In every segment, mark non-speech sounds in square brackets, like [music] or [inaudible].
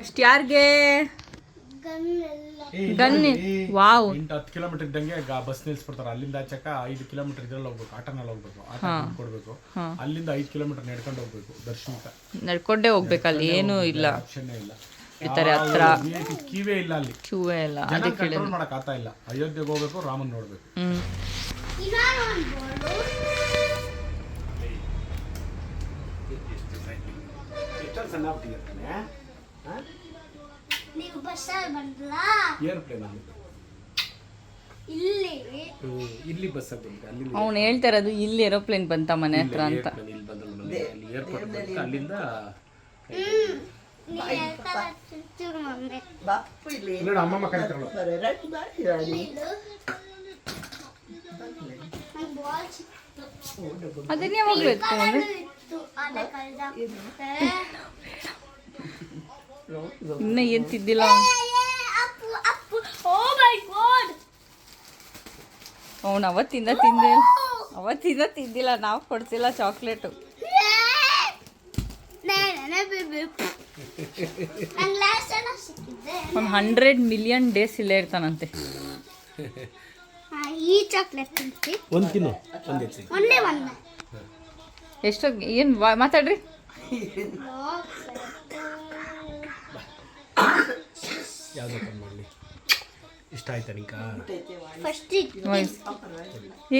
ಅಷ್ಟು ಯಾರಿಗೆ? ಗನ್ನಿ. ವಾವ್. ಎಂಟು ಹತ್ತು ಕಿಲೋಮೀಟರ್ ಇದ್ದಂಗೆ ಗ- ಬಸ್ ನಿಲ್ಸ್ಬಿಡ್ತಾರೆ. ಅಲ್ಲಿಂದ ಚಕ್ಕ ಐದು ಕಿಲೋಮೀಟರ್ ಇದ್ರಲ್ಲಿ ಹೋಗ್ಬೇಕು. ಆಟೋನಲ್ಲಿ ಹೋಗ್ಬೇಕು. ಆಟೋ ದುಡ್ಡು ಕೊಡ್ಬೇಕು ಅಲ್ಲಿಂದ ಐದು ಕಿಲೋಮೀಟರ್ ನಡ್ಕೊಂಡು ಹೋಗ್ಬೇಕು. ದರ್ಶನಕ್ಕೆ. ನಡ್ಕೊಂಡೇ ಹೋಗ್ಬೇಕಲ್ಲಿ ಏನೂ ಇಲ್ಲ. ಆಪ್ಷನ್ನೇ ಇಲ್ಲ. ಈ ತರ ಹತ್ರ. ಕ್ಯೂವೇ ಕಿವೇ ಇಲ್ಲ ಅಲ್ಲಿ. ಕ್ಯೂವೇ ಇಲ್ಲ. ಜನ ಕಂಟ್ರೋಲ್ ಮಾಡಕ್ ಆಗ್ತಾ ಇಲ್ಲ. ಅಯೋಧ್ಯೆಗೆ ಹೋಗ್ಬೇಕು ರಾಮನ್ ನೋಡ್ಬೇಕು. ಹ್ಮ್. ನೀವು ಬಸ್ಸಲ್ಲಿ ಬಂದ್ಲಾ ಏರ್ಪ್ಲೇನ್ ಅಲ್ಲಿ. ಇಲ್ಲಿ? ಇಲ್ಲಿ ಬಸ್ ಬಂದ್ರೆ ಅಲ್ಲಿ ಅವ್ನು ಹೇಳ್ತಾ ಇರೋದು ಇಲ್ಲಿ ಏರೋಪ್ಲೇನ್ ಬಂತ ಮನೆ ಹತ್ರ ಅಂತ. ಇಲ್ಲಿ ಬಂದ್ರೆ ಅಲ್ಲಿ ಏರ್ಪೋರ್ಟ್ ಬಂತು ಅಲ್ಲಿಂದ ಬಾಪು ಇಲ್ಲಿ ನೋಡು ಅಮ್ಮಮ್ಮ ಕರಿತಾಳು ಬರೋ ರಾಣಿ ಅದನ್ನ ಯಾವಾಗಲೂ ಅದೇ ಕಳ್ದಾಕ್ಬಿಟ್ಟೆ. ಇನ್ನ ಏನ್ ತಿದ್ದಿಲ್ಲ ಏ, ಏ, Appu Appu. Oh my god. ಅವ್ನು ಅವತ್ತಿಂದ ತಿಂದೆ. ಅವತ್ತಿಂದ ತಿಂದಿಲ್ಲ ನಾವು ಕೊಡ್ತಿಲ್ಲ ಚಾಕ್ಲೇಟು. ಒಂದು ಹಂಡ್ರೆಡ್ ಮಿಲಿಯನ್ ಡೇಸ್ ಇಲ್ಲೇ ಇರ್ತಾನಂತೆ. ಈ ಚಾಕ್ಲೇಟ್ ತಿಂತಿ ಒಂದು ತಿನ್ನು ಒಂದು ಒಂದೇ. ಒಂದೇ ಎಷ್ಟೋ ಏನು ಮಾತಾಡ್ರಿ. ಇಷ್ಟ ಆಯ್ತಾ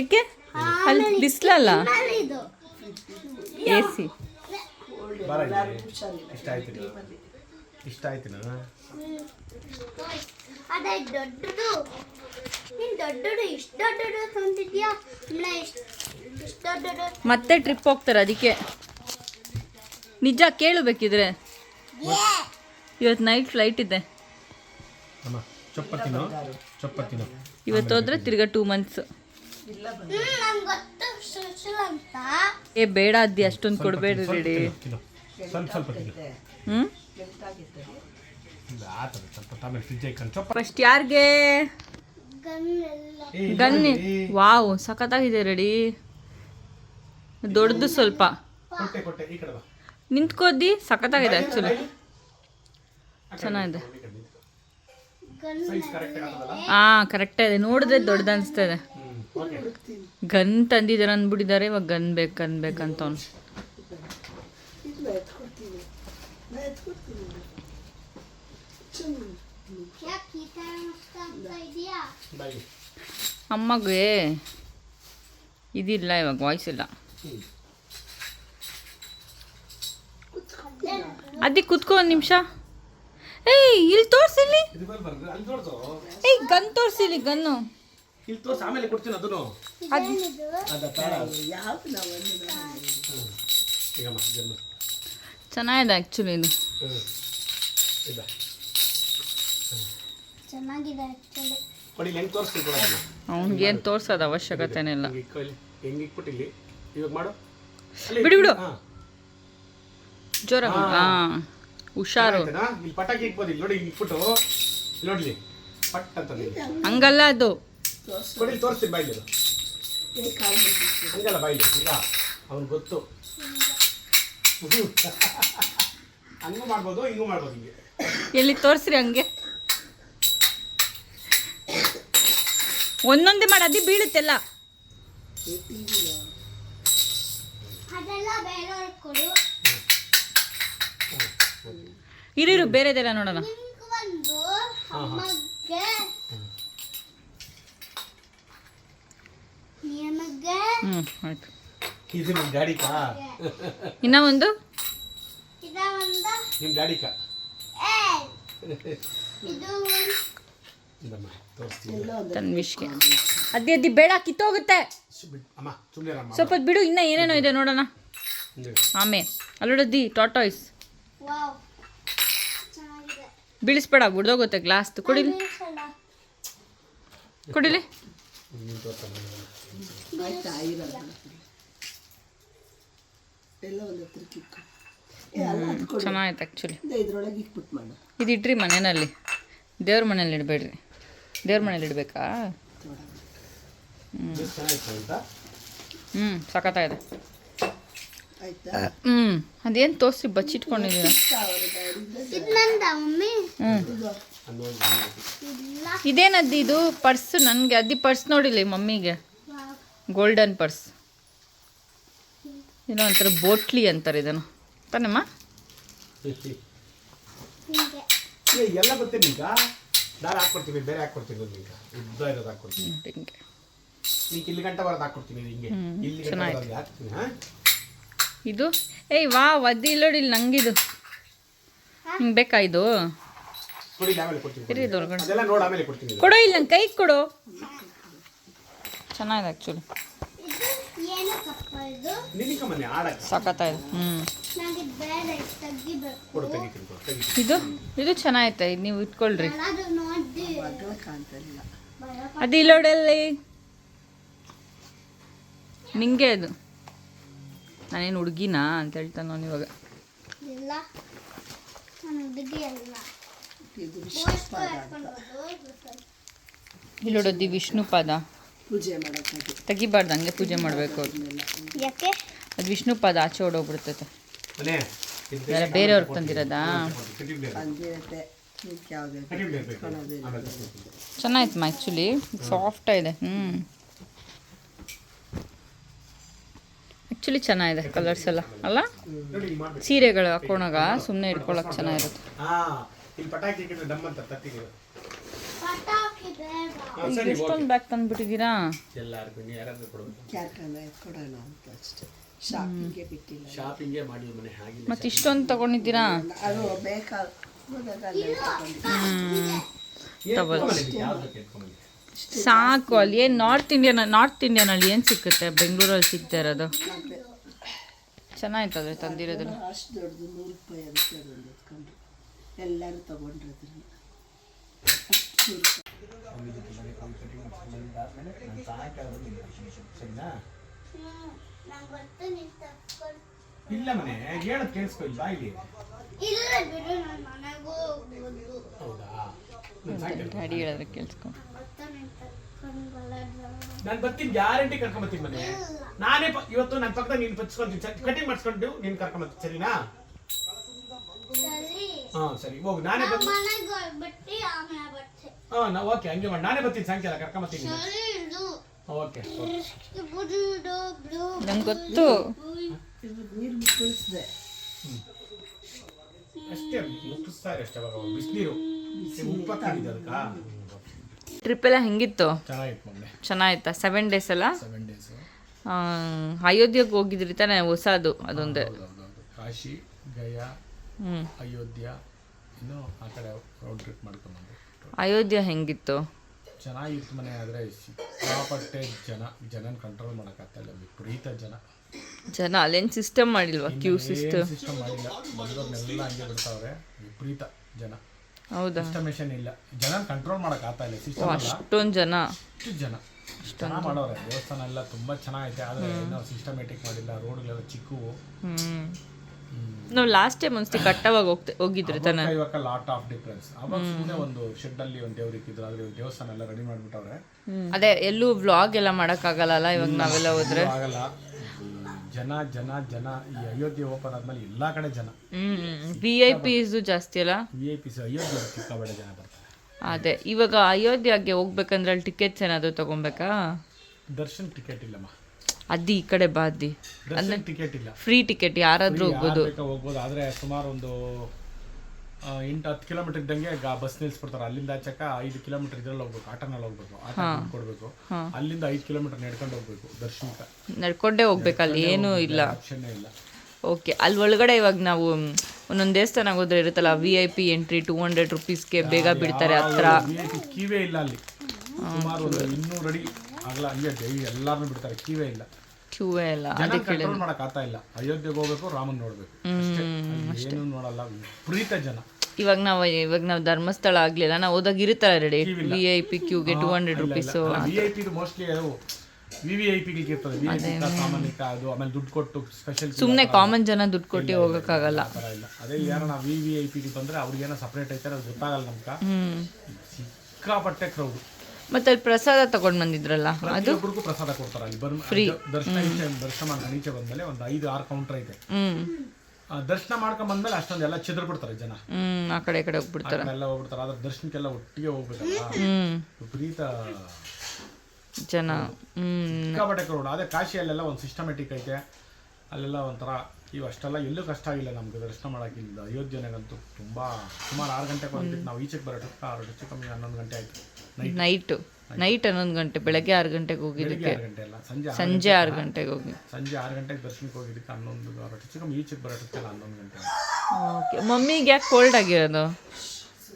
ಏಕೆ? ಅಲ್ಲಿ ಬಿಸ್ಲಲ್ಲ? A C. ಇಷ್ಟ ಆಯ್ತು ಇಷ್ಟ ಆಯ್ತು ಅದೇ ದೊಡ್ಡದು. ನೀನ್ ದೊಡ್ಡದು ಇಷ್ಟ ದೊಡ್ಡದು ತಂದಿದ್ಯಾ? ಇಷ್ಟ ಮತ್ತೆ ಟ್ರಿಪ್ ಹೋಗ್ತಾರೆ ಅದಕ್ಕೆ. ನಿಜ ಕೇಳಬೇಕಿದ್ರೆ. ಇವತ್ತು ನೈಟ್ ಫ್ಲೈಟ್ ಇದೆ. ಇವತ್ತು ಹೋದ್ರೆ ತಿರ್ಗಾ ಟೂ ಮಂತ್ಸ್ ಏ ಬೇಡ ಅದ್ದಿ ಅಷ್ಟೊಂದು ಕೊಡಬೇಡ್ರಿ ರೆಡಿ ಫಸ್ಟ್ ಯಾರಿಗೆ? ಗನ್ನಿ. ವಾವ್ ಸಖತ್ತಾಗಿದೆ ರೆಡಿ. ದೊಡ್ಡದು ಸ್ವಲ್ಪ. ಕೊಟ್ಟೆ ಕೊಟ್ಟೆ ಈ ಬಾ. ನಿಂತ್ಕೋದಿ ಸಖತ್ತಾಗಿದೆ ಆ್ಯಕ್ಚುಲಿ ಚೆನ್ನಾಗಿದೆ. ಹಾ ಸೈಜ್ ಕರೆಕ್ಟ್ ಇದೆ ನೋಡಿದ್ರೆ ದೊಡ್ಡದು ಅನಿಸ್ತಾ ಇದೆ ಗನ್ ತಂದಿದ್ದಾರೆ ಅಂದ್ಬಿಟ್ಟಿದ್ದಾರೆ ಇವಾಗ ಗನ್ ಬೇಕು ಅನ್ಬೇಕಂತ ಅವ್ನು ಅವನು ಅಮ್ಮಗೆ ಇದಿಲ್ಲ ಇವಾಗ ವಾಯ್ಸ್ ಇಲ್ಲ. ಅದಿ ಕುತ್ಕೋ ಒಂದು ನಿಮಿಷ. ಏಯ್ ಇಲ್ಲಿ ತೋರ್ಸಿಲಿ ಇದು ಮೇಲೆ ಅಲ್ಲಿ ತೋರ್ಸು ಏಯ್ ಗನ್ ತೋರ್ಸಿಲಿ ಗನ್ನು. ಇಲ್ಲಿ ತೋರ್ಸ ಆಮೇಲೆ ಕೊಡ್ತೀನಿ ಅದನ್ನು. ಅದು. ಅದ ತಾಳ. ಯಾವ್ದು ನಾವು ಈಗಮ್ಮ ಜನ್ಮ ಚೆನ್ನಾಗಿದೆ ಆ್ಯಕ್ಚುಲಿ ಇದು. ಹ್ಞೂ ಇದ ಚೆನ್ನಾಗಿದೆ ಆ್ಯಕ್ಚುಲಿ ಕೊಡಿ ಹೆಂಗೆ ತೋರಿಸ್ತೀನಿ ಕೊಡ ಅವ್ನಿಗೇನು ತೋರ್ಸೋದು ಅವಶ್ಯಕತೆನೇ ಇಲ್ಲ. ಹಿಂಗೆ ಇವಾಗ ಮಾಡು. ಬಿಡು, ಬಿಡು. ಹಾಂ. ಹುಷಾರು? ಇಲ್ಲಿ ಪಟಾಕಿ ಇಕ್ಬೋದು ಇಲ್ಲಿ ನೋಡಿ ಇಲ್ಲಿ ನೋಡ್ಲಿ. ಪಟ್ ಅಂತ. ಹಂಗಲ್ಲ ಅದು. ಕೊಡಿ ತೋರಿಸಿ ತೋರಿಸ್ತೀನಿ ಬಾಯಿಲಿ ಹಂಗಲ್ಲ ಬಾಯಿಲಿ ಈಗ. ಅವ್ನು ಗೊತ್ತು. [laughs] ಹಂಗೂ ಮಾಡ್ಬೋದು ಹಿಂಗೂ ಮಾಡ್ಬೋದು ಹಿಂಗೆ. ಎಲ್ಲಿ ತೋರಿಸ್ರಿ ಹಂಗೆ. ಒಂದೊಂದೇ ಮಾಡಿ ಅದಿ ಬೀಳುತ್ತೆಲ್ಲ ಇರಿರು ಬೇರೆದೆಲ್ಲ ನೋಡೋಣ. ಹ್ಞೂ ಆಯ್ತು. ಇದು ನಿಮ್ಮ ಗಾಡಿ ಕಾ ಇನ್ನ ಒಂದು? ನಿಮ್ಮ ಗಾಡಿಕಾ ತನ್ವಿಷ್ಗೆ. ಅದ್ದಿ ಅದ್ದಿ ಬೇಡ ಕಿತ್ತೋಗುತ್ತೆ. ಅಮ್ಮ ಸುಮ್ಮನೆ ಅಮ್ಮ. ಸ್ವಲ್ಪ ಹೊತ್ತು ಬಿಡು ಇನ್ನ ಏನೇನೋ ಇದೆ ನೋಡೋಣ. ಆಮೆ ಅಲ್ಲೋಡದ್ದಿ ಟಾಟಾಯ್ಸ್ ಬೀಳಿಸ್ಬೇಡ ಬಿಡ್ದೋಗುತ್ತೆ ಗ್ಲಾಸ್ ಕುಡಿಲಿ. ಕೊಡಿಲಿ. ಚೆನ್ನಾಗಿತ್ತು ಆ್ಯಕ್ಚುಲಿ ಇದು ಇಡ್ರಿ ಮನೆಯಲ್ಲಿ. ದೇವ್ರ ಮನೇಲಿ ಇಡಬೇಡ್ರಿ. ದೇವ್ರ ಮನೇಲಿ ಇಡಬೇಕಾ? ಹ್ಞೂ ಸಖತ್ತಾಗಿದೆ. ಹ್ಞೂ ಅದೇನು ಅದೇನ್ ತೋರ್ಸಿ ಬಚ್ಚಿಟ್ಕೊಂಡಿದ್ದೀರ? ಇಲ್ಲ ಇದೇನದ್ದು ಇದು? ಪರ್ಸ್ ನನಗೆ ಅದಿ ಪರ್ಸ್ ನೋಡಿಲ್ಲ ಮಮ್ಮಿಗೆ. ಗೋಲ್ಡನ್ ಪರ್ಸ್ ಏನೋ ಒಂಥರ ಬೋಟ್ಲಿ ಅಂತಾರೆ ಇದನ್ನು. ತಾನಮ್ಮ? ಎಲ್ಲ ಬರ್ತೀನಿ ಈಗ ನಾನು ಹಾಕ್ಕೊಡ್ತೀನಿ ಬೇರೆ ಹಾಕ್ಕೊಡ್ತೀನಿ ಈಗ. ಉದ್ದ ಇರೋದು ಹಾಕ್ಕೊಡ್ತೀನಿ. ಈಗ ಇಲ್ಲಿ ಗಂಟ ಬರೋದು ಹಾಕ್ಕೊಡ್ತೀನಿ ಇಲ್ಲಿ ಗಂಟೆ ಚೆನ್ನಾಗಿದೆ. ಬರೋದು ಹಾಕ್ತೀನಿ ಹಾ? ಇದು? ಏಯ್ ವಾ ಒದ್ದಿ ಇಲ್ಲೋಡಿಲ್ಲ ನಂಗಿದು. ಹಿಂಗೆ ಬೇಕಾ ಇದು? ಕೊಡಿ ಇಲ್ಲಿ ಆಮೇಲೆ ಕೊಡ್ತೀನಿ ಇರಿ ಇದು ಅದೆಲ್ಲ ನೋಡಿ ಆಮೇಲೆ ಕೊಡ್ತೀನಿ ಇದು. ಕೊಡೋ ಇಲ್ಲ ನಂಗೆ ಕೈಗೆ ಕೊಡು. ಚೆನ್ನಾಗಿದೆ ಆ್ಯಕ್ಚುಲಿ ಇದು ಏನು ಕಪ್ಪ ಇದು? ನಿನಗೆ ಮನೆ ಆಡಕ್ಕೆ ಸಖತ್ತಾಗಿದೆ ಹ್ಞೂ ಇದು ಕೊಡು ತೆಗಿತೀನಿ ಕೊಡು ಇದು? ಇದು ಚೆನ್ನಾಗೈತೆ ಇದು ನೀವು ಇಟ್ಕೊಳ್ರಿ. ಅದು ಇಲ್ಲೋಡಲ್ಲಿ ನಿಂಗೆ ಅದು. ನಾನೇನು ಹುಡುಗಿನಾ ಅಂತ ಹೇಳ್ತಾನೆ ನಾನು ಇವಾಗ. ಇಲ್ಲ. ಹುಡುಗಿ ಅಲ್ಲ. ಇಲ್ಲೋಡೋದಿ ವಿಷ್ಣು ಪಾದ. ಪೂಜೆ ಮಾಡೋಕೆ ತೆಗಿಬಾರ್ದು ಹಂಗೆ ಪೂಜೆ ಮಾಡಬೇಕು ಯಾಕೆ? ಅದು ವಿಷ್ಣು ಪಾದ ಆಚೆ ಓಡೋಗ್ಬಿಡ್ತೈತೆ. ಬೇರೆಯವ್ರಿಗೆ ತಂದಿರೋದಾ? ಚೆನ್ನಾಗಿತ್ತು ಆ್ಯಕ್ಚುಲಿ ಸಾಫ್ಟ್ ಇದೆ ಹ್ಞೂ ಆ್ಯಕ್ಚುಲಿ ಚೆನ್ನಾಗಿದೆ ಕಲರ್ಸ್ ಎಲ್ಲ ಅಲ್ಲ? ಸೀರೆಗಳು ಹಾಕೊಂಡಾಗ ಸುಮ್ಮನೆ ಇಟ್ಕೊಳಕ್ಕೆ ಚೆನ್ನಾಗಿರುತ್ತೆ. ಎಷ್ಟೊಂದು ಬ್ಯಾಗ್ ತಂದ್ಬಿಟ್ಟಿದ್ದೀರಾ ಮತ್ತೆ ನೀವು ಯಾರಾದ್ರೂ ಕೊಡಬೇಕು? ಕ್ಯಾರ್ಕನ್ನ ಕೊಡೋಣ ಅಂತ ಅಷ್ಟೇ. ಶಾಪಿಂಗ್ಗೆ ಬಿಟ್ಟಿಲ್ಲ. ಶಾಪಿಂಗೇ ಮಾಡಿ ಮನೆ ಆಗಿಲ್ಲ ಮತ್ತು ಇಷ್ಟೊಂದು ತಗೊಂಡಿದ್ದೀರಾ? ಅದು ಅಲ್ಲೇ ಸಾಕು ಅಲ್ಲಿ ಏನು ನಾರ್ತ್ ಇಂಡಿಯನ್ ನಾರ್ತ್ ಇಂಡಿಯನಲ್ಲಿ ಏನು ಸಿಕ್ಕುತ್ತೆ? ಬೆಂಗಳೂರಲ್ಲಿ ಸಿಗ್ತಾ ಇರೋದು? ಚೆನ್ನಾಗಿತ್ತು ತಂದಿರೋದ್ರಲ್ಲಿ ಅಷ್ಟು ದೊಡ್ಡದು ನೂರು ರೂಪಾಯಿ ಅದಕ್ಕೆ ಅದೊಂದು ಎತ್ಕೊಂಡ್ರು ಎಲ್ಲರೂ ತಗೊಂಡ್ರು ಅದನ್ನ ಇಲ್ಲ ಮನೆ ಹೇಳದ್ ಕೇಳಿಸ್ಕೊ ಇಲ್ಲಿ ಇಲ್ಲ ಬಿಡು ನಾನು ಮನೆಗೂ ಹೌದಾ? ಗಾಡಿ ಹೇಳಿದ್ರೆ ಕೇಳಿಸ್ಕೊ. ಗೊತ್ತಾ ನೀನು ಬರ್ತೀನಿ ಗ್ಯಾರಂಟಿ ಕರ್ಕೊಂಬತ್ತೀನಿ ಮನೆ. ನಾನೇ ಪ- ಇವತ್ತು ನನ್ನ ಪಕ್ಕದ ನೀನು ಪಚ್ಕೊಂತೀನಿ ಕಟಿಂಗ್ ಮಾಡಿಸ್ಕೊಂಡು ನೀನು ಕರ್ಕೊಂಬತ್ತೀನಿ ಸರಿನಾ? ಸರಿ. ಹಾ ಸರಿ ಹೋಗು ನಾನೇ ಬರ್ತೀನಿ. ಹಾ ನಾ ಓಕೆ ಹಂಗೆ ಮಾಡಿ. ನಾನೇ ಬರ್ತೀನಿ ಸಾಯಂಕಾಲ ಸರಿ ಇದು ಓಕೆ ನಂಗೆ ಗೊತ್ತು. ಇದು ನೀರು ಮುಕ್ಕಳಿಸಿದೆ ಅಷ್ಟೇ ಮುಟ್ಟಿಸ್ತಾರೆ ಅಷ್ಟೇ ಅವಾಗ ಬಿಸಿನೀರು. ಉಪ್ಪು ಹಾಕೊಂಡಿದ್ದೆ ಅದಕ್ಕ. ಟ್ರಿಪ್ ಎಲ್ಲ ಹೆಂಗಿತ್ತು? ಚೆನ್ನಾಗಿತ್ತು ಸೆವೆನ್ ಡೇಸ್ ಅಲ್ಲ? ಅಯೋಧ್ಯೆಗೆ ಹೋಗಿದ್ರಿ ತಾನೇ ಹೊಸದು ಅದೊಂದು. ಕಾಶಿ ಗಯಾ ಅಯೋಧ್ಯ ಇನ್ನು ಆ ಕಡೆ ರೋಡ್ ಟ್ರಿಪ್ ಅಯೋಧ್ಯೆ ಹೆಂಗಿತ್ತು? ಚೆನ್ನಾಗಿತ್ತು ಮನೆ ಆದರೆ ಸಿಕ್ಕಾಪಟ್ಟೆ ಜನ ಜನನ ಕಂಟ್ರೋಲ್ ಮಾಡೋಕ್ಕಾಗ್ತಾ ಇಲ್ಲ ವಿಪರೀತ ಜನ. ಜನ ಅಲ್ಲೇನು ಸಿಸ್ಟಮ್ ಮಾಡಿಲ್ವಾ ಕ್ಯೂ ಸಿಸ್ಟಮ್ ಸಿಸ್ಟಮ್ ಮಾಡಿಲ್ಲ. ಬಂದವ್ರನ್ನೆಲ್ಲ ಹಂಗೆ ಬಿಡ್ತಾವ್ರೆ ವಿಪರೀತ ಜನ. ಹೌದಾ? ಸಿಸ್ಟಮೇಷನ್ ಇಲ್ಲ. ಜನ ಕಂಟ್ರೋಲ್ ಮಾಡೋಕ್ಕಾಗ್ತಾ ಇಲ್ಲ. ಓ, ಸಿಸ್ಟಮ್ ಅಷ್ಟೊಂದು ಜನ? ಅಷ್ಟು ಜನ. ಚೆನ್ನಾಗಿ ಮಾಡೋರೆ. ದೇವಸ್ಥಾನ ಎಲ್ಲ ತುಂಬಾ ಚೆನ್ನಾಗೈತೆ. ಆದರೆ ಇನ್ನೂ ಸಿಸ್ಟಮ್ಯಾಟಿಕ್ ಮಾಡಿಲ್ಲ. ರೋಡ್ಗಳೆಲ್ಲ ಚಿಕ್ಕವು. ನಾವು ಲಾಸ್ಟ್ ಟೈಮ್ ಒಂದ್ಸತಿ ಕಟ್ಟವಾಗ ಹೋಗ್ತ ಹೋಗಿದ್ರು ತಾನೆ ಇವಾಗ ಲಾಟ್ ಆಫ್ ಡಿಫ್ರೆನ್ಸ್ ಅವಾಗ ಸುಮ್ಮನೆ ಒಂದು ಶೆಡ್ ಅಲ್ಲಿ ಒಂದು ದೇವ್ರು ಇಕ್ಕಿದ್ರು. ಆದ್ರೆ ದೇವಸ್ಥಾನ ಎಲ್ಲ ರೆಡಿ ಮಾಡ್ಬಿಟ್ಟವ್ರೆ. ಅದೇ ಎಲ್ಲೂ ವ್ಲಾಗ್ ಎಲ್ಲ ಮಾಡೋಕ್ಕಾಗಲ್ಲ ಇವಾಗ ನಾವೆಲ್ಲ ಹೋದ್ರೆ? ಆಗಲ್ಲ. ಜನ ಜನ ಜನ ಈ ಅಯೋಧ್ಯೆ ಓಪನ್ ಆದ್ಮೇಲೆ ಎಲ್ಲಾ ಕಡೆ ಜನ. ವಿ ಐ ಪಿಸು ಜಾಸ್ತಿ ಅಲ್ಲ? ವಿ ಐ ಅಯೋಧ್ಯೆ ಸಿಕ್ಕಾಬಡೆ ಜನ ಬರ್ತಾರೆ. ಅದೇ ಇವಾಗ ಅಯೋಧ್ಯೆಗೆ ಹೋಗ್ಬೇಕಂದ್ರೆ ಅಲ್ಲಿ ಟಿಕೆಟ್ಸ್ ಏನಾದರೂ ತಗೊಬೇಕಾ? ದರ್ಶನ್ ಟಿಕೆಟ್ ಇಲ್ಲಮ್ಮ. ಅದಿ ಈ ಕಡೆ ದರ್ಶನ್ ಟಿಕೆಟ್ ಇಲ್ಲ. ಫ್ರೀ ಟಿಕೆಟ್ ಯಾರಾದ್ರೂ ಯಾರ್ ಹೋಗ್ಬೋದು. ಹೋಗ್ಬೋದು. ಆದ್ರೆ ಸುಮಾರು ಒಂದು ಎಂಟು ಹತ್ತು ಕಿಲೋಮೀಟರ್ ಇದ್ದಂಗೆ ಗಾ ಬಸ್ ನಿಲ್ಸ್ಬಿಡ್ತಾರೆ. ಅಲ್ಲಿಂದ ಆಚಕ ಐದು ಕಿಲೋಮೀಟರ್ ಇದ್ರಲ್ಲಿ ಹೋಗ್ಬೇಕು ಆಟೋನಲ್ಲಿ ಹೋಗ್ಬೇಕು ಆಟೋ ದುಡ್ಡು ಕೊಡ್ಬೇಕು ಅಲ್ಲಿಂದ ಐದು ಕಿಲೋಮೀಟರ್ ನಡ್ಕೊಂಡು ಹೋಗ್ಬೇಕು ದರ್ಶನಕ್ಕೆ. ನಡ್ಕೊಂಡೇ ಹೋಗ್ಬೇಕು ಅಲ್ಲಿ ಏನೂ ಇಲ್ಲ. ಆಪ್ಷನ್ನೇ ಇಲ್ಲ. ಓಕೆ ಅಲ್ಲಿ ಒಳಗಡೆ ಇವಾಗ ನಾವು ಒಂದೊಂದು ದೇವಸ್ಥಾನ ಹೋದ್ರೆ ಇರುತ್ತಲ್ಲ V I P entry two hundred ರುಪೀಸ್ಗೆ ಬೇಗ ಬಿಡ್ತಾರೆ ಹತ್ರ. ಕೀವೇ ಇಲ್ಲ ಅಲ್ಲಿ. ಸುಮಾರು ಒಂದು ಇನ್ನೂರು ಅಡಿ ಆಗಲ್ಲ ಹಂಗೆ ಡೈಲಿ ಎಲ್ಲಾರನ್ನೂ ಬಿಡ್ತಾರೆ ಕೀವೇ ಇಲ್ಲ. ಕ್ಯೂವೇ ಇಲ್ಲ ಜನ ಕಂಟ್ರೋಲ್ ಮಾಡಕ್ ಆಗ್ತಾ ಇಲ್ಲ. ಅಯೋಧ್ಯೆಗೆ ಹೋಗ್ಬೇಕು ರಾಮನ್ ನೋಡ್ಬೇಕು. ಅಷ್ಟೇ. ಅಲ್ಲಿ ಏನೂ ನೋಡಲ್ಲ. ವಿಪರೀತ ಜನ. ಇವಾಗ ನಾವು ಇವಾಗ ನಾವು ಧರ್ಮಸ್ಥಳ ಆಗ್ಲಿಲ್ಲ. ನಾವು ಹೋದಾಗ ಇರುತ್ತಲ್ಲ ready V I P ಕ್ಯೂಗೆ two hundred rupees V I P mostly V V I ಪಿಗೆ ಇರ್ತದೆ. ವಿ ಐ ಪಿ ಸಾಮಾನ್ಯಕ ಅದು ಆಮೇಲೆ ದುಡ್ಡು ಕೊಟ್ಟು ಸ್ಪೆಷಲ್ ಸುಮ್ಮನೆ ಕಾಮನ್ ಜನ ದುಡ್ಡು ಕೊಟ್ಟು ಹೋಗೋಕ್ಕಾಗಲ್ಲ ಇಲ್ಲ ಅದೇ ಯಾರನ್ನ ವಿ ವಿ ಐ ಪಿಗೆ ಬಂದ್ರೆ ಅವ್ರಿಗೇನೋ ಸಪ್ರೇಟ್ ಐತಾರೆ ಅದು ಗೊತ್ತಾಗಲ್ಲ ನಮ್ಗೆ. ಸಿಕ್ಕಾಪಟ್ಟೆ ಕ್ರೌಡ್ ಮತ್ತೆ ಅಲ್ಲಿ ಪ್ರಸಾದ ತಗೊಂಡ್ ಬಂದಿದ್ರಲ್ಲ ಅದು? ಪ್ರತಿಯೊಬ್ಬರಿಗೂ ಪ್ರಸಾದ ಕೊಡ್ತಾರೆ. ಅಲ್ಲಿ ಬಂದ್ ದರ್ಶನ ಈಚೆ ದರ್ಶನ ಮಾಡ್ಕೊಂಡು ಈಚೆ ಬಂದ್ಮೇಲೆ ಒಂದು ಐದು ಆರು ಕೌಂಟರ್ ಐತೆ. ಹ್ಮ್. ಆ, ದರ್ಶನ ಮಾಡ್ಕೊಂಡ್ ಬಂದ್ಮೇಲೆ ಅಷ್ಟೊಂದು ಎಲ್ಲ ಚಿತ್ರ ಬಿಡ್ತಾರೆ ಜನ. ಹ್ಮ್ ಆ ಕಡೆ ಈ ಕಡೆ ಆ ಹೋಗ್ಬಿಡ್ತಾರ. ಕಡೆ ಎಲ್ಲ ಹೋಗ್ಬಿಡ್ತಾರೆ. ಆದ್ರೆ ದರ್ಶನಕ್ಕೆಲ್ಲ ಒಟ್ಟಿಗೆ ಹೋಗ್ಬೇಕಲ್ಲ. ಹ್ಮ್. ವಿಪರೀತ ಜನ ಹ್ಮ್. ಸಿಕ್ಕಾಪಟ್ಟೆ ಕ್ರೌಡ್ ಅದೇ ಕಾಶಿಯಲ್ಲೆಲ್ಲ ಒಂದು ಸಿಸ್ಟಮೆಟಿಕ್ ಐತೆ. ಅಲ್ಲೆಲ್ಲ ಒಂಥರ ಇವು ಅಷ್ಟೆಲ್ಲ ಎಲ್ಲೂ ಕಷ್ಟ ಆಗಿಲ್ಲ ನಮ್ಗೆ ದರ್ಶನ ಮಾಡೋಕ್ಕಿಲ್ಲ ಅಯೋಧ್ಯೆನಾಗಂತೂ ತುಂಬಾ ಸುಮಾರು ಆರು ಗಂಟೆಗೆ ಬಂದ್ಬಿಟ್ಟು ನಾವು ಈಚೆಗೆ ಬರೋ ಆರು ಹೆಚ್ಚು ಕಮ್ಮಿ ಹನ್ನೊಂದು ಗಂಟೆ ಆಯ್ತು. ನೈಟ್ ನೈಟ್ ಹನ್ನೊಂದು ಗಂಟೆ ಬೆಳಗ್ಗೆ ಆರು ಗಂಟೆಗೆ ಹೋಗಿದ್ದಕ್ಕೆ ಆರು ಗಂಟೆ ಅಲ್ಲ? ಸಂಜೆ ಆರು ಸಂಜೆ ಆರು ಗಂಟೆಗೆ ಹೋಗಿ. ಸಂಜೆ ಆರು ಗಂಟೆಗೆ ದರ್ಶನಕ್ಕೆ ಹೋಗಿದ್ದಕ್ಕೆ ಹನ್ನೊಂದು ಕಮ್ಮಿ ಈಚೆಗೆ ಬರೋಟಕ್ಕೆಲ್ಲ ಹನ್ನೊಂದು ಗಂಟೆ ಓಕೆ ಮಮ್ಮಿಗೆ ಯಾಕೆ ಕೋಲ್ಡ್ ಆಗಿರೋದು?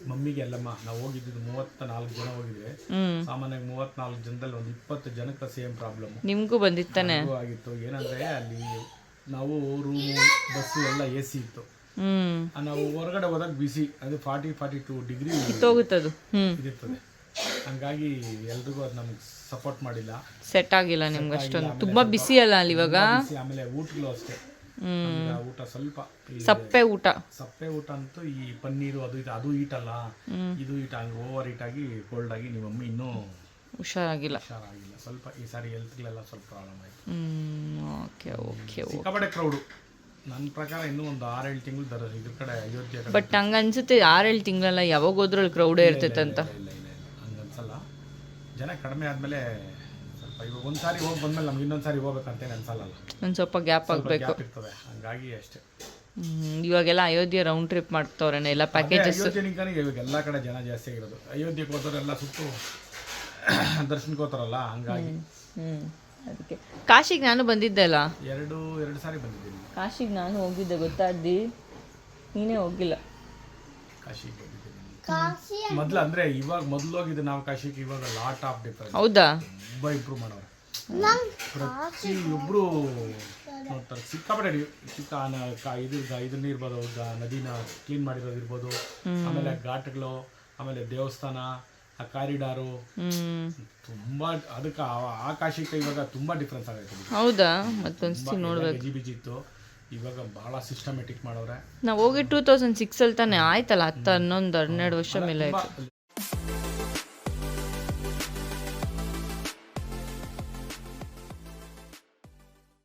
ಮಮ್ಮಿಗೆ ಅಲ್ಲಮ್ಮ ನಾವು ಹೋಗಿದ್ದು ಮೂವತ್ತ ನಾಲ್ಕು ಜನ ಹೋಗಿದ್ವಿ. ಸಾಮಾನ್ಯವಾಗಿ ಮೂವತ್ನಾಲ್ಕು ಜನದಲ್ಲಿ ಒಂದು ಇಪ್ಪತ್ತು ಜನಕ್ಕೆ ಸೇಮ್ ಪ್ರಾಬ್ಲಮ್ ನಿಮಗೂ ಬಂದಿತ್ತಾನೆ ಆಗಿತ್ತು. ಏನಂದ್ರೆ ಅಲ್ಲಿ ನಾವು ರೂಮು ಬಸ್ಸು ಎಲ್ಲ ಎ ಸಿ ಇತ್ತು. ಹ್ಮ್. ಆ, ನಾವು ಹೊರಗಡೆ ಹೋದಾಗ ಬಿಸಿ ಅದು ಫಾರ್ಟಿ ಫಾರ್ಟಿ ಟು ಡಿಗ್ರಿ ಹೋಗುತ್ತದು ಹ್ಮ್. ಇದಿರ್ತದೆ. ಹಂಗಾಗಿ ಎಲ್ರಿಗೂ ಅದು ನಮ್ಗೆ ಸಪೋರ್ಟ್ ಮಾಡಿಲ್ಲ. ಸೆಟ್ ಆಗಿಲ್ಲ ನಿಮ್ಗೆ ಅಷ್ಟೊಂದು. ತುಂಬಾ ಬಿಸಿ ಅಲ್ಲ ಅಲ್ಲಿ ಇವಾಗ? ಬಿಸಿ ಆಮೇಲೆ ಊಟಗಳು ಅಷ್ಟೇ. ನಮ್ಗೆ ಆ ಊಟ ಸ್ವಲ್ಪ ಈ ಸಪ್ಪೆ ಊಟ. ಸಪ್ಪೆ ಊಟ ಅಂತೂ ಈ ಪನ್ನೀರು ಅದು ಇದು ಅದು ಅಲ್ಲ. ಇದು ಈಟ್ ಹಂಗೆ ಓವರ್ ಈಟ್ ಆಗಿ ಕೋಲ್ಡ್ ಆಗಿ ನಿಮ್ಮ ಮಮ್ಮಿ ಇನ್ನೂ ಹುಷಾರಾಗಿಲ್ಲ. ಹುಷಾರಾಗಿಲ್ಲ. ಸ್ವಲ್ಪ ಈ ಸಾರಿ ಹೆಲ್ತ್ಗಳೆಲ್ಲ ಸ್ವಲ್ಪ ಪ್ರಾಬ್ಲಮ್ ಆಯ್ತು. ಓಕೆ ಓಕೆ ಸಿಕ್ಕಾಪಟ್ಟೆ ಕ್ರೌಡು ನನ್ನ ಪ್ರಕಾರ ಇನ್ನೂ ಒಂದು ಆರೇಳು ತಿಂಗಳು ದರ ಇದ್ರ ಕಡೆ ಅಯೋಧ್ಯೆ ಕಡೆ. ಬಟ್ ಹಂಗ ಅನ್ಸುತ್ತೆ ಆರೇಳು ತಿಂಗಳಲ್ಲ ಯಾವಾಗ ಹೋದ್ರಲ್ಲಿ ಕ್ರೌಡೇ ಕ್ರೌಡೇ ಇರ್ತೈತಂತ ಇಲ್ಲ ಇಲ್ಲ ಇಲ್ಲ ಹಂಗೆ ಅನ್ಸಲ್ಲ ಜನ ಕಡಿಮೆ ಆದಮೇಲೆ ಸ್ವಲ್ಪ ಇವಾಗ ಒಂದು ಸಾರಿ ಹೋಗಿ ಬಂದ್ಮೇಲೆ ನಮ್ಗೆ ಇನ್ನೊಂದು ಸಾರಿ ಹೋಗ್ಬೇಕಂತೇನು ಅನ್ಸಲ್ಲ ಒಂದು ಸ್ವಲ್ಪ ಗ್ಯಾಪ್ ಆಗಬೇಕು. ಇರ್ತದೆ ಹಂಗಾಗಿ ಅಷ್ಟೇ. ಇವಾಗೆಲ್ಲ ಅಯೋಧ್ಯೆ ರೌಂಡ್ ಟ್ರಿಪ್ ಮಾಡ್ತವ್ರೆ ಎಲ್ಲ ಪ್ಯಾಕೇಜಸ್ ಇವಾಗ ಎಲ್ಲ ಕಡೆ ಜನ ಜಾಸ್ತಿ ಆಗಿರೋದು. ಅಯೋಧ್ಯೆಗೆ ಹೋದವರೆಲ್ಲ ಸುತ್ತು [coughs] ದರ್ಶನಕ್ಕೆ ಹೋಗ್ತಾರಲ್ಲ ಹಂಗಾಗಿ. ಅದಕ್ಕೆ. ಕಾಶಿಗೆ ನಾನು ಬಂದಿದ್ದೆ ಅಲ್ಲ? ಎರಡು ಎರಡು ಸಾರಿ ಬಂದಿದ್ದೀನಿ. ಕಾಶಿಗೆ ನಾನು ಹೋಗಿದ್ದೆ ಗೊತ್ತಾದ್ದಿ ನೀನೇ ಹೋಗಿಲ್ಲ. ಕಾಶಿಗೆ ಮೊದ್ಲು ಅಂದ್ರೆ ಇವಾಗ ಮೊದ್ಲು ಹೋಗಿದ್ದು ನಾವು ಕಾಶಿಗೆ ಇವಾಗ ಲಾಟ್ ಆಫ್ ಡಿಫರೆನ್ಸ್ ಹೌದಾ? ತುಂಬಾ ಇಂಪ್ರೂವ್ ಮಾಡೋರು. ಪ್ರತಿಯೊಬ್ಬರು ನೋಡ್ತಾರೆ. ಸಿಕ್ಕಾಪಟ್ಟೆ ಸಿಕ್ಕ ಇದು ಇದನ್ನ ಇರ್ಬೋದು ನದಿನ ಕ್ಲೀನ್ ಮಾಡಿರೋದು ಇರ್ಬೋದು. ಆಮೇಲೆ ಘಾಟ್ಗಳು ಆಮೇಲೆ ದೇವಸ್ಥಾನ ಆ ಕಾರಿಡಾರು. ತುಂಬಾ ಅದಕ್ಕೆ ಆ- ಕಾಶಿಕ ಇವಾಗ ತುಂಬಾ ಡಿಫ್ರೆನ್ಸ್ ಆಗೈತೆ. ಹೌದಾ? ಮತ್ತೊಂದ್ಸತಿ ನೋಡ್ಬೇಕು. ಬಿಜಿ ಬಿಜಿ ಇತ್ತು. ಇವಾಗ ಬಹಳ ಸಿಸ್ಟಮೆಟಿಕ್ ಮಾಡವ್ರೆ ನಾವು ಹೋಗಿ ಟೂ ತೌಸಂಡ್ ಸಿಕ್ಸ್ ಅಲ್ಲಿ ತಾನೆ ಆಯ್ತಲ್ಲ ಹತ್ತು ಹನ್ನೊಂದು ಹನ್ನೆರಡು ವರ್ಷ ಮೇಲೆ ಆಯ್ತು.